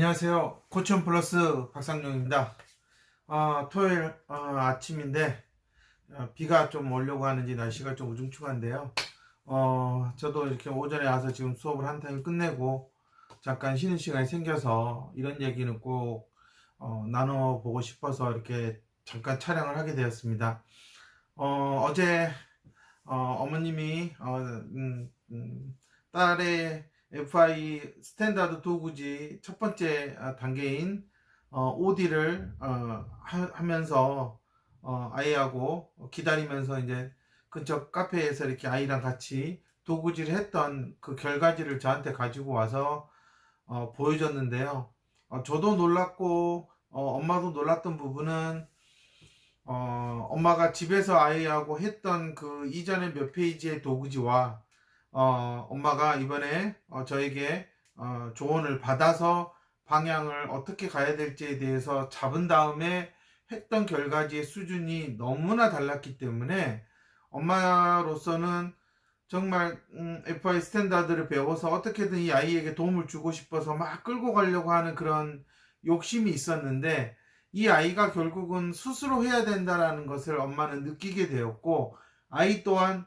안녕하세요. 고천 플러스 박상용입니다. 어, 토요일 어, 아침인데 어, 비가 좀 오려고 하는지 날씨가 좀 우중충한데요. 어, 저도 이렇게 오전에 와서 지금 수업을 한 타임 끝내고 잠깐 쉬는 시간이 생겨서 이런 얘기는 꼭 어, 나눠보고 싶어서 이렇게 잠깐 촬영을 하게 되었습니다. 어, 어제 어, 어머님이 어, 음, 음, 딸의 FI 스탠다드 도구지 첫 번째 아, 단계인 어, OD를 어, 하, 면서 어, 아이하고 기다리면서 이제 근처 카페에서 이렇게 아이랑 같이 도구질을 했던 그 결과지를 저한테 가지고 와서 어, 보여줬는데요. 어, 저도 놀랐고 어, 엄마도 놀랐던 부분은 어, 엄마가 집에서 아이하고 했던 그 이전에 몇 페이지의 도구지와 어, 엄마가 이번에 어, 저에게 어, 조언을 받아서 방향을 어떻게 가야 될지에 대해서 잡은 다음에 했던 결과지의 수준이 너무나 달랐기 때문에 엄마로서는 정말 음, FI 스탠다드를 배워서 어떻게든 이 아이에게 도움을 주고 싶어서 막 끌고 가려고 하는 그런 욕심이 있었는데 이 아이가 결국은 스스로 해야 된다라는 것을 엄마는 느끼게 되었고 아이 또한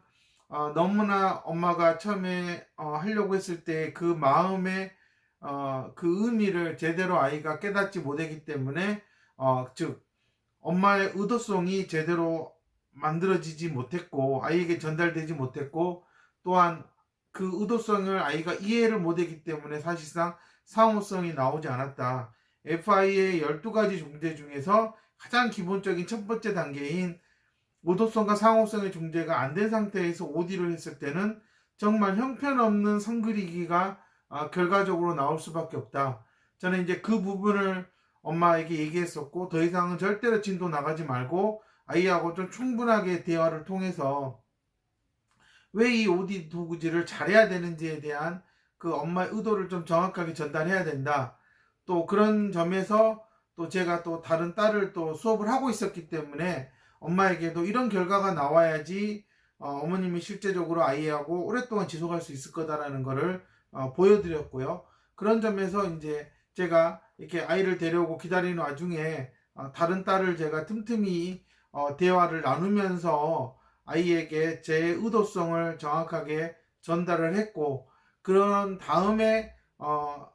어, 너무나 엄마가 처음에 어, 하려고 했을 때 그 마음의 어, 그 의미를 제대로 아이가 깨닫지 못했기 때문에 어, 즉 엄마의 의도성이 제대로 만들어지지 못했고 아이에게 전달되지 못했고 또한 그 의도성을 아이가 이해를 못했기 때문에 사실상 상호성이 나오지 않았다. FI의 12가지 중재 중에서 가장 기본적인 첫 번째 단계인 오도성과 상호성의 중재가 안 된 상태에서 OD를 했을 때는 정말 형편없는 선그리기가 아, 결과적으로 나올 수밖에 없다. 저는 이제 그 부분을 엄마에게 얘기했었고 더 이상은 절대로 진도 나가지 말고 아이하고 좀 충분하게 대화를 통해서 왜이 OD 도구지를 잘해야 되는지에 대한 그 엄마의 의도를 좀 정확하게 전달해야 된다. 또 그런 점에서 또 제가 또 다른 딸을 또 수업을 하고 있었기 때문에 엄마에게도 이런 결과가 나와야지 어, 머님이 실제적으로 아이하고 오랫동안 지속할 수 있을 거다라는 것을 어, 보여드렸고요. 그런 점에서 이제 제가 이렇게 아이를 데려오고 기다리는 와중에 어, 다른 딸을 제가 틈틈이 어, 대화를 나누면서 아이에게 제 의도성을 정확하게 전달을 했고 그런 다음에 어,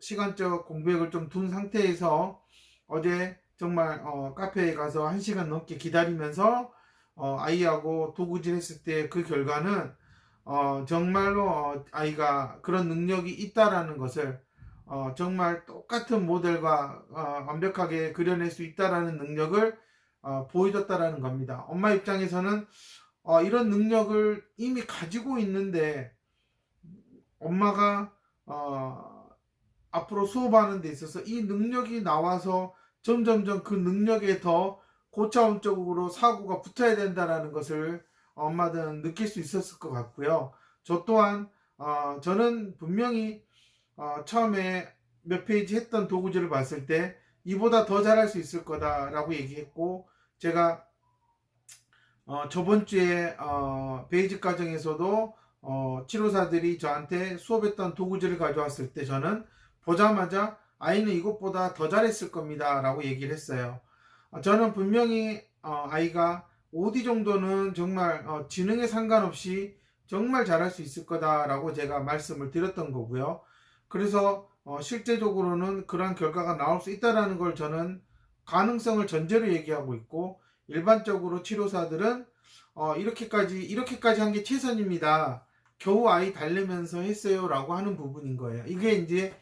시간적 공백을 좀 둔 상태에서 어제 정말 어, 카페에 가서 한 시간 넘게 기다리면서 어, 아이하고 도구질 했을 때 그 결과는 어, 정말로 어, 아이가 그런 능력이 있다라는 것을 어, 정말 똑같은 모델과 어, 완벽하게 그려낼 수 있다라는 능력을 어, 보여줬다라는 겁니다. 엄마 입장에서는 어, 이런 능력을 이미 가지고 있는데 엄마가 어, 앞으로 수업하는 데 있어서 이 능력이 나와서 점점점 그 능력에 더 고차원적으로 사고가 붙어야 된다라는 것을 엄마들은 느낄 수 있었을 것 같고요. 저 또한 어, 저는 분명히 어, 처음에 몇 페이지 했던 도구지를 봤을 때 이보다 더 잘할 수 있을 거다라고 얘기했고 제가 어, 저번 주에 어, 베이직 과정에서도 어, 치료사들이 저한테 수업했던 도구지를 가져왔을 때 저는 보자마자 아이는 이것보다 더 잘했을 겁니다. 라고 얘기를 했어요. 어, 저는 분명히 어, 아이가 OD 정도는 정말 어, 지능에 상관없이 정말 잘할 수 있을 거다라고 제가 말씀을 드렸던 거고요. 그래서 실제적으로는 그러한 결과가 나올 수 있다라는 걸 저는 가능성을 전제로 얘기하고 있고 일반적으로 치료사들은 이렇게까지 이렇게까지 한 게 최선입니다. 겨우 아이 달래면서 했어요라고 하는 부분인 거예요. 이게 이제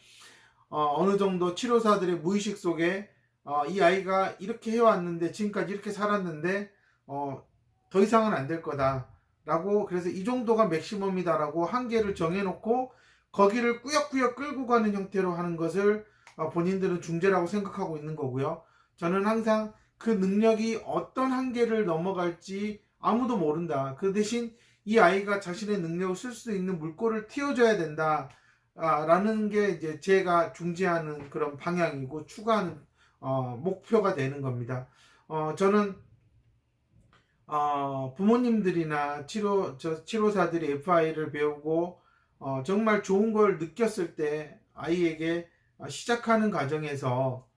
어, 느 정도 치료사들의 무의식 속에 어, 이 아이가 이렇게 해왔는데 지금까지 이렇게 살았는데 어, 더 이상은 안 될 거다라고 그래서 이 정도가 맥시멈이다라고 한계를 정해놓고 거기를 꾸역꾸역 끌고 가는 형태로 하는 것을 어, 본인들은 중재라고 생각하고 있는 거고요. 저는 항상 그 능력이 어떤 한계를 넘어갈지 아무도 모른다. 그 대신 이 아이가 자신의 능력을 쓸 수 있는 물꼬를 틔워줘야 된다. 아, 라는 게 이제 제가 중지하는 그런 방향이고 추구하는 어, 목표가 되는 겁니다. 어, 저는 어, 부모님들이나 치료 저 치료사들이 FI를 배우고 어, 정말 좋은 걸 느꼈을 때 아이에게 어, 시작하는 과정에서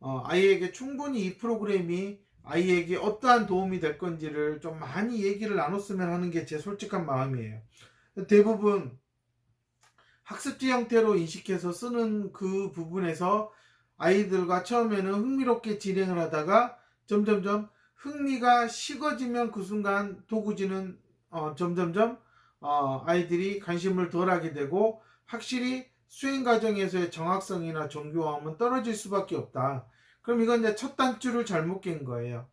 어, 아이에게 충분히 이 프로그램이 아이에게 어떠한 도움이 될 건지를 좀 많이 얘기를 나눴으면 하는 게 제 솔직한 마음이에요. 대부분 학습지 형태로 인식해서 쓰는 그 부분에서 아이들과 처음에는 흥미롭게 진행을 하다가 점점점 흥미가 식어지면 그 순간 도구지는 어, 점점점 어, 아이들이 관심을 덜하게 되고 확실히 수행 과정에서의 정확성이나 정교함은 떨어질 수밖에 없다. 그럼 이건 이제 첫 단추를 잘못 깬 거예요.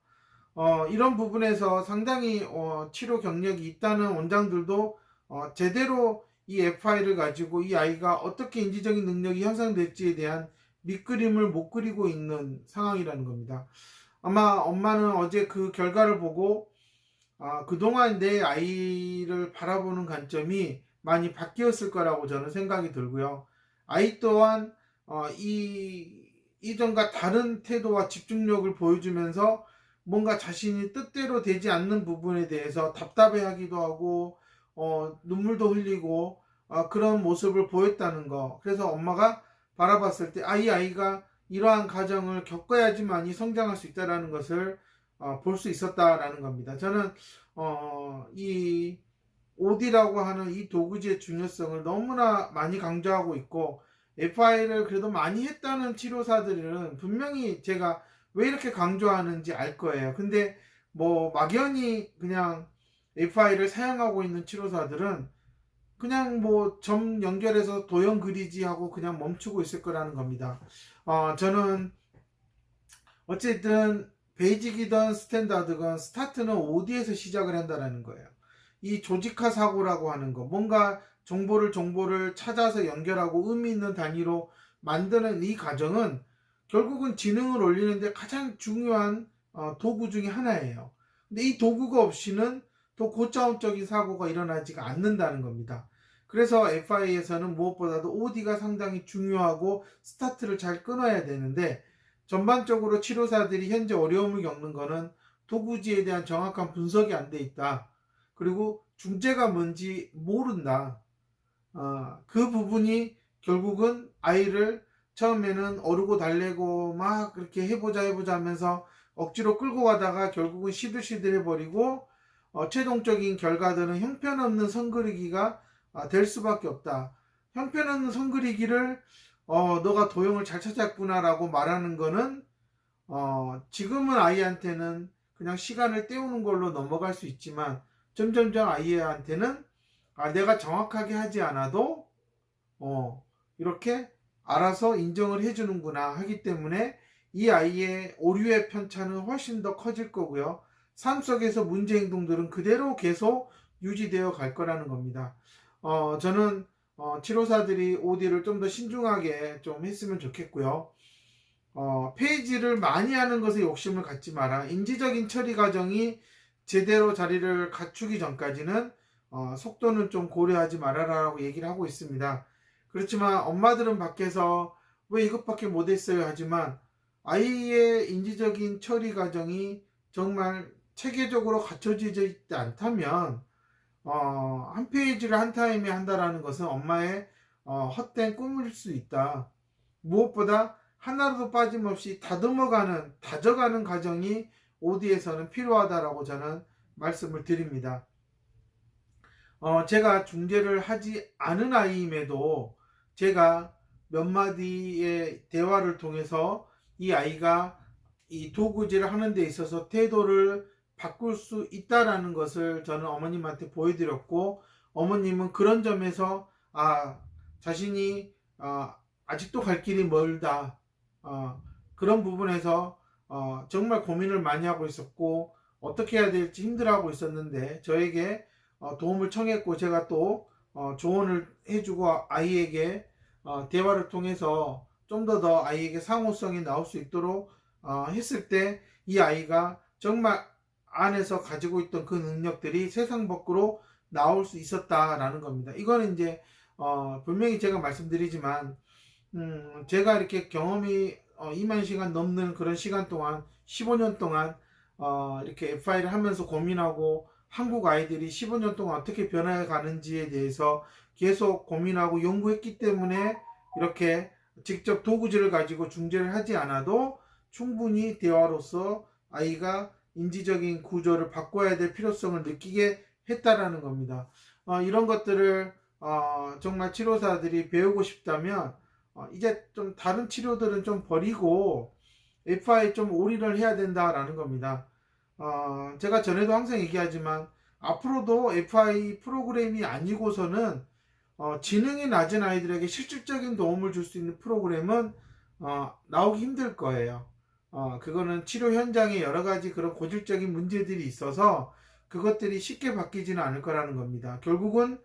어, 이런 부분에서 상당히 어, 치료 경력이 있다는 원장들도 어, 제대로 이 FI를 가지고 이 아이가 어떻게 인지적인 능력이 향상될지에 대한 밑그림을 못 그리고 있는 상황이라는 겁니다. 아마 엄마는 어제 그 결과를 보고 아, 그동안 내 아이를 바라보는 관점이 많이 바뀌었을 거라고 저는 생각이 들고요. 아이 또한 어, 이 이전과 다른 태도와 집중력을 보여주면서 뭔가 자신이 뜻대로 되지 않는 부분에 대해서 답답해하기도 하고 어, 눈물도 흘리고 어, 그런 모습을 보였다는 거. 그래서 엄마가 바라봤을 때 아, 이 아이가 이러한 과정을 겪어야지만이 성장할 수 있다라는 것을 어, 볼 수 있었다라는 겁니다. 저는 어, 이 OD라고 하는 이 도구지의 중요성을 너무나 많이 강조하고 있고 FI를 그래도 많이 했다는 치료사들은 분명히 제가 왜 이렇게 강조하는지 알 거예요. 근데 뭐 막연히 그냥 FI를 사용하고 있는 치료사들은 그냥 뭐 점 연결해서 도형 그리지 하고 그냥 멈추고 있을 거라는 겁니다. 어, 저는 어쨌든 베이직이든 스탠다드건 스타트는 OD에서 시작을 한다는 거예요. 이 조직화 사고라고 하는 거, 뭔가 정보를 정보를 찾아서 연결하고 의미 있는 단위로 만드는 이 과정은 결국은 지능을 올리는데 가장 중요한 어, 도구 중에 하나예요. 근데 이 도구가 없이는 또 고차원적인 사고가 일어나지가 않는다는 겁니다. 그래서 FI에서는 무엇보다도 OD가 상당히 중요하고 스타트를 잘 끊어야 되는데 전반적으로 치료사들이 현재 어려움을 겪는 것은 도구지에 대한 정확한 분석이 안 돼 있다. 그리고 중재가 뭔지 모른다. 어, 그 부분이 결국은 아이를 처음에는 어르고 달래고 막 그렇게 해보자 해보자 하면서 억지로 끌고 가다가 결국은 시들시들 해버리고 어, 최종적인 결과들은 형편없는 선그리기가 아, 될 수밖에 없다. 형편없는 선그리기를 어, 너가 도형을 잘 찾았구나라고 말하는 거는 어, 지금은 아이한테는 그냥 시간을 때우는 걸로 넘어갈 수 있지만 점점점 아이한테는 아, 내가 정확하게 하지 않아도 어, 이렇게 알아서 인정을 해주는구나 하기 때문에 이 아이의 오류의 편차는 훨씬 더 커질 거고요. 삶 속에서 문제 행동들은 그대로 계속 유지되어 갈 거라는 겁니다. 어, 저는 어, 치료사들이 OD를 좀 더 신중하게 좀 했으면 좋겠고요. 어, 페이지를 많이 하는 것에 욕심을 갖지 마라. 인지적인 처리 과정이 제대로 자리를 갖추기 전까지는 어, 속도는 좀 고려하지 말아라라고 얘기를 하고 있습니다. 그렇지만 엄마들은 밖에서 왜 이것밖에 못했어요 하지만 아이의 인지적인 처리 과정이 정말 체계적으로 갖춰지지 있지 않다면 어, 한 페이지를 한 타임에 한다라는 것은 엄마의 어, 헛된 꿈일 수 있다. 무엇보다 하나라도 빠짐없이 다듬어가는, 다져가는 과정이 OD에서는 필요하다라고 저는 말씀을 드립니다. 어, 제가 중재를 하지 않은 아이임에도 제가 몇 마디의 대화를 통해서 이 아이가 이 도구질을 하는 데 있어서 태도를 바꿀 수 있다라는 것을 저는 어머님한테 보여드렸고 어머님은 그런 점에서 아 자신이 어, 아직도 갈 길이 멀다. 어, 그런 부분에서 어, 정말 고민을 많이 하고 있었고 어떻게 해야 될지 힘들어하고 있었는데 저에게 어, 도움을 청했고 제가 또 어, 조언을 해주고 아이에게 어, 대화를 통해서 좀 더더 아이에게 상호성이 나올 수 있도록 어, 했을 때 이 아이가 정말 안에서 가지고 있던 그 능력들이 세상 밖으로 나올 수 있었다라는 겁니다. 이거는 이제 어, 분명히 제가 말씀드리지만 음, 제가 이렇게 경험이 어, 2만 시간 넘는 그런 시간 동안 15년 동안 어, 이렇게 FI를 하면서 고민하고 한국 아이들이 15년 동안 어떻게 변해 가는지에 대해서 계속 고민하고 연구했기 때문에 이렇게 직접 도구지를 가지고 중재를 하지 않아도 충분히 대화로서 아이가 인지적인 구조를 바꿔야 될 필요성을 느끼게 했다라는 겁니다. 어, 이런 것들을 어, 정말 치료사들이 배우고 싶다면 어, 이제 좀 다른 치료들은 좀 버리고 FI에 좀 올인을 해야 된다라는 겁니다. 어, 제가 전에도 항상 얘기하지만 앞으로도 FI 프로그램이 아니고서는 어, 지능이 낮은 아이들에게 실질적인 도움을 줄 수 있는 프로그램은 어, 나오기 힘들 거예요. 어, 그거는 치료 현장에 여러 가지 그런 고질적인 문제들이 있어서 그것들이 쉽게 바뀌지는 않을 거라는 겁니다. 결국은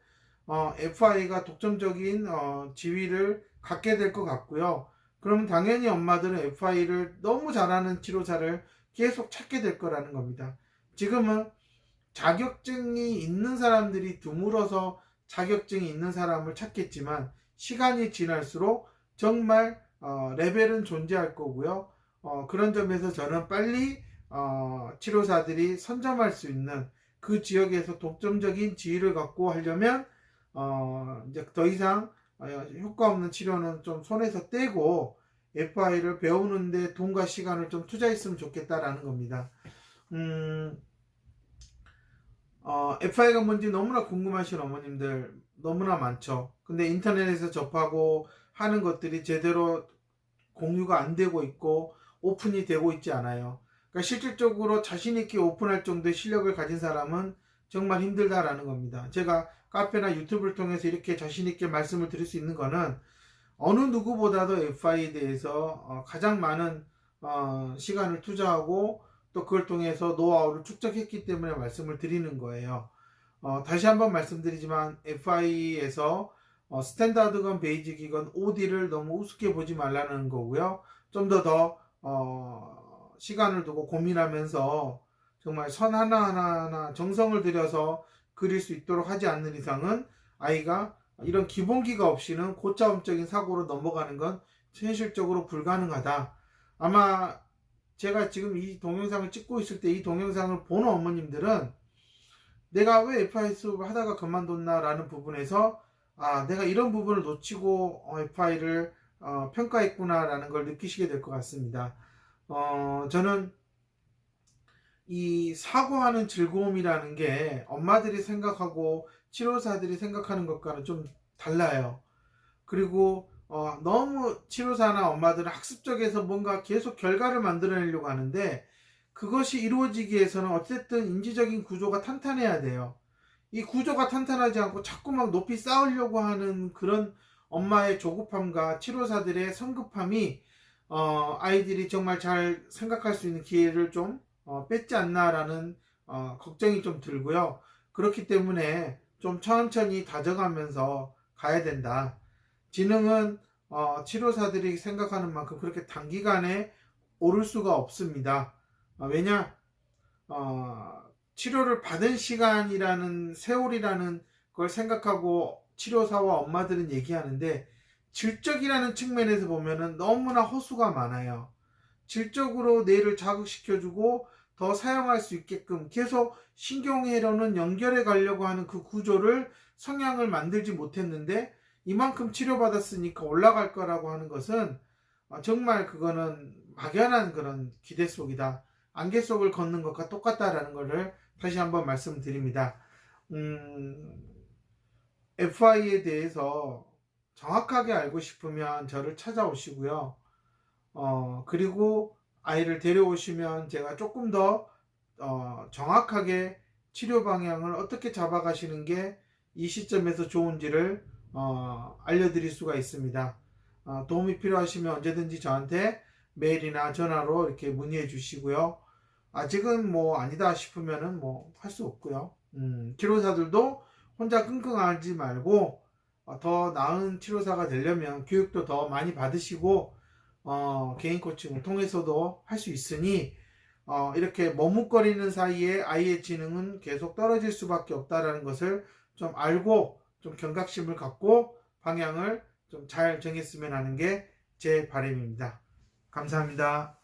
어, FI가 독점적인 어, 지위를 갖게 될 것 같고요. 그럼 당연히 엄마들은 FI를 너무 잘하는 치료사를 계속 찾게 될 거라는 겁니다. 지금은 자격증이 있는 사람들이 드물어서 자격증이 있는 사람을 찾겠지만 시간이 지날수록 정말 어, 레벨은 존재할 거고요. 어, 그런 점에서 저는 빨리 어, 치료사들이 선점할 수 있는 그 지역에서 독점적인 지위를 갖고 하려면 어, 이제 더 이상 어, 효과 없는 치료는 좀 손에서 떼고 FI를 배우는데 돈과 시간을 좀 투자했으면 좋겠다라는 겁니다. 음, 어, FI가 뭔지 너무나 궁금하신 어머님들 너무나 많죠. 근데 인터넷에서 접하고 하는 것들이 제대로 공유가 안 되고 있고 오픈이 되고 있지 않아요. 그러니까 실질적으로 자신있게 오픈할 정도의 실력을 가진 사람은 정말 힘들다라는 겁니다. 제가 카페나 유튜브를 통해서 이렇게 자신있게 말씀을 드릴 수 있는 거는 어느 누구보다도 FI에 대해서 어, 가장 많은 어, 시간을 투자하고 또 그걸 통해서 노하우를 축적했기 때문에 말씀을 드리는 거예요. 어, 다시 한번 말씀드리지만 FI에서 어, 스탠다드건 베이직이건 OD를 너무 우습게 보지 말라는 거고요. 좀 더더 어, 시간을 두고 고민하면서 정말 선 하나하나 정성을 들여서 그릴 수 있도록 하지 않는 이상은 아이가 이런 기본기가 없이는 고차원적인 사고로 넘어가는 건 현실적으로 불가능하다. 아마 제가 지금 이 동영상을 찍고 있을 때 이 동영상을 보는 어머님들은 내가 왜 FI 수업을 하다가 그만뒀나 라는 부분에서 아 내가 이런 부분을 놓치고 어, FI를 어, 평가했구나라는 걸 느끼시게 될 것 같습니다. 어, 저는 이 사고하는 즐거움이라는 게 엄마들이 생각하고 치료사들이 생각하는 것과는 좀 달라요. 그리고 어, 너무 치료사나 엄마들은 학습적에서 뭔가 계속 결과를 만들어내려고 하는데 그것이 이루어지기 위해서는 어쨌든 인지적인 구조가 탄탄해야 돼요. 이 구조가 탄탄하지 않고 자꾸 막 높이 쌓으려고 하는 그런 엄마의 조급함과 치료사들의 성급함이 어, 아이들이 정말 잘 생각할 수 있는 기회를 좀 어, 뺏지 않나라는 어, 걱정이 좀 들고요. 그렇기 때문에 좀 천천히 다져가면서 가야 된다. 지능은 어, 치료사들이 생각하는 만큼 그렇게 단기간에 오를 수가 없습니다. 어, 왜냐? 어, 치료를 받은 시간이라는 세월이라는 걸 생각하고 치료사와 엄마들은 얘기하는데 질적이라는 측면에서 보면은 너무나 허수가 많아요. 질적으로 뇌를 자극시켜주고 더 사용할 수 있게끔 계속 신경회로는 연결해 가려고 하는 그 구조를 성향을 만들지 못했는데 이만큼 치료받았으니까 올라갈 거라고 하는 것은 어, 정말 그거는 막연한 그런 기대 속이다. 안개 속을 걷는 것과 똑같다라는 것을 다시 한번 말씀드립니다. 음, FI에 대해서 정확하게 알고 싶으면 저를 찾아오시고요. 어, 그리고 아이를 데려오시면 제가 조금 더 어, 정확하게 치료 방향을 어떻게 잡아가시는 게 이 시점에서 좋은지를 어, 알려드릴 수가 있습니다. 어, 도움이 필요하시면 언제든지 저한테 메일이나 전화로 이렇게 문의해 주시고요. 아직은 뭐 아니다 싶으면은 뭐 할 수 없고요. 음, 치료사들도 혼자 끙끙 앓지 말고 어, 더 나은 치료사가 되려면 교육도 더 많이 받으시고 어, 개인 코칭을 통해서도 할 수 있으니 어, 이렇게 머뭇거리는 사이에 아이의 지능은 계속 떨어질 수밖에 없다라는 것을 좀 알고 좀 경각심을 갖고 방향을 좀 잘 정했으면 하는 게 제 바람입니다. 감사합니다.